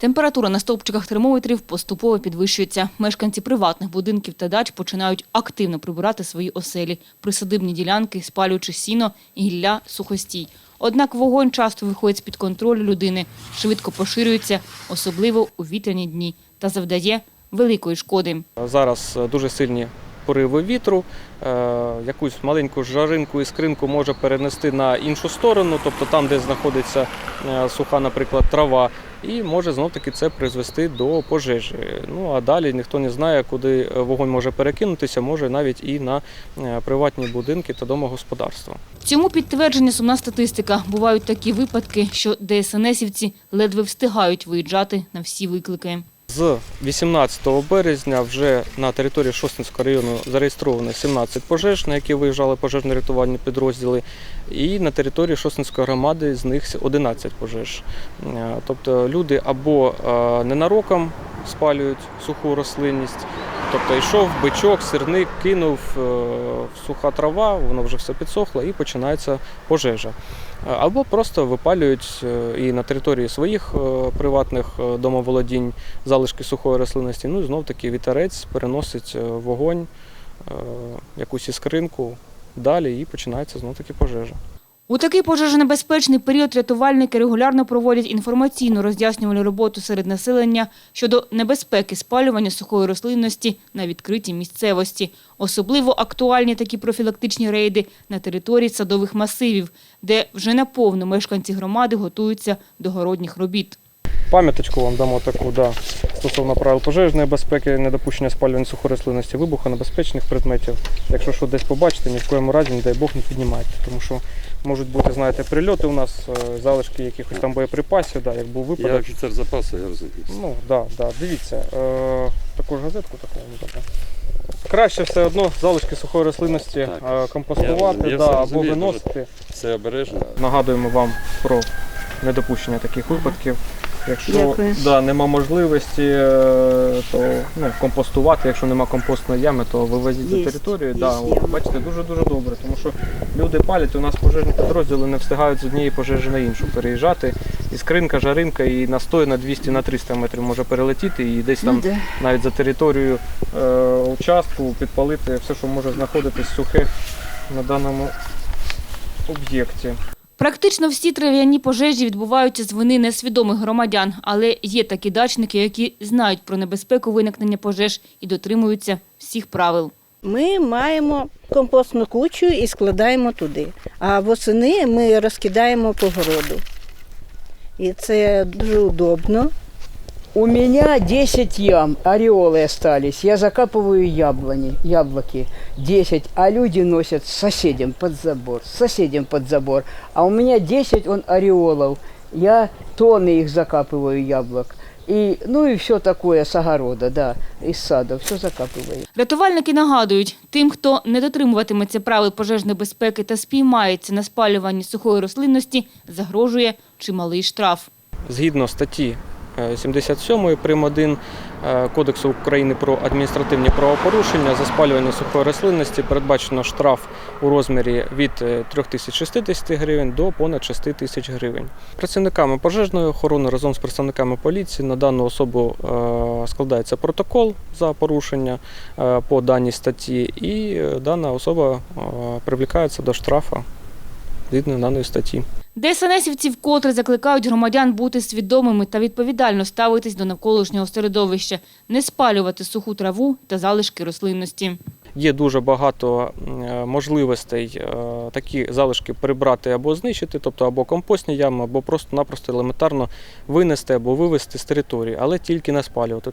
Температура на стовпчиках термометрів поступово підвищується. Мешканці приватних будинків та дач починають активно прибирати свої оселі, присадибні ділянки, спалюючи сіно, гілля, сухостій. Однак вогонь часто виходить з-під контролю людини, швидко поширюється, особливо у вітряні дні, та завдає великої шкоди. Зараз е, дуже сильні пориви вітру, е, якусь маленьку жаринку і скринку може перенести на іншу сторону, тобто там, де знаходиться е, суха, наприклад, трава, і може знов таки це призвести до пожежі. Ну а далі ніхто не знає, куди вогонь може перекинутися, може навіть і на е, приватні будинки та домогосподарства. Цьому підтвердження сумна статистика. Бувають такі випадки, що ДСНСівці ледве встигають виїжджати на всі виклики. З 18 березня вже на території Шостинського району зареєстровано 17 пожеж, на які виїжджали пожежно-рятувальні підрозділи, і на території Шостинської громади з них 11 пожеж. Е, Тобто люди або е, ненароком спалюють суху рослинність, тобто йшов бичок, сирник, кинув е, суха трава, воно вже все підсохло і починається пожежа. Е, Або просто випалюють е, і на території своїх приватних домоволодінь залишки сухої рослинності. Ну і знов таки вітерець переносить вогонь, якусь іскринку далі і починається знов таки пожежа. У такий пожежонебезпечний період рятувальники регулярно проводять інформаційну роз'яснювальну роботу серед населення щодо небезпеки спалювання сухої рослинності на відкритій місцевості. Особливо актуальні такі профілактичні рейди на території садових масивів, де вже наповну мешканці громади готуються до городніх робіт. Пам'яточку вам дамо таку, да, стосовно правил пожежної безпеки, недопущення спалювання сухої рослинності, вибухонебезпечних предметів. Якщо що десь побачите, ні в коєму разі, не дай Бог, не піднімайте. Тому що можуть бути, знаєте, прильоти у нас, е, залишки якихось там боєприпасів, да, як був Я випадок. офіцер запасу, я розумію. Ну, да, да, дивіться, е, таку ж газетку таку. ну, таку. Краще все одно залишки сухої рослинності Так. е, компостувати Я- я да, або розумію, виносити. Все обережно. Нагадуємо вам про недопущення таких випадків. Якщо Дякую. да, нема можливості, е, то ну, компостувати, якщо нема компостної ями, то вивезіть за територію. Да, от, бачите, дуже-дуже добре, тому що люди палять, у нас пожежні підрозділи не встигають з однієї пожежі на іншу переїжджати. І скринка, жаринка, і на 100, і на 200, на 300 метрів може перелетіти, і десь там навіть за територію е, участку підпалити все, що може знаходитись сухе на даному об'єкті. Практично всі трав'яні пожежі відбуваються з вини несвідомих громадян, але є такі дачники, які знають про небезпеку виникнення пожеж і дотримуються всіх правил. Ми маємо компостну кучу і складаємо туди. А восени ми розкидаємо по городу. І це дуже удобно. У меня 10 ям, ореолы остались. Я закапываю яблони, яблоки. 10, а люди носят соседям под забор, соседям под забор. А у меня 10 он ореолов. Я тонны их закапываю яблок. И, ну и все такое с огорода, да, из сада, все закапываю. Рятувальники нагадують, тим, хто не дотримуватиметься правил пожежної безпеки та спіймається на спалюванні сухої рослинності, загрожує чималий штраф. Згідно статті е, 77 прим. 1 е, Кодексу України про адміністративні правопорушення за спалювання сухої рослинності передбачено штраф у розмірі від е, 3060 гривень до понад 6 тисяч гривень. Працівниками пожежної охорони разом з представниками поліції на дану особу е, складається протокол за порушення е, по даній статті, і е, дана особа е, привлікається до штрафу згідно даної статті. ДСНСівці вкотре закликають громадян бути свідомими та відповідально ставитись до навколишнього середовища, не спалювати суху траву та залишки рослинності. Є дуже багато е, можливостей е, такі залишки прибрати або знищити, тобто або компостні ями, або просто-напросто елементарно винести або вивезти з території, але тільки не спалювати.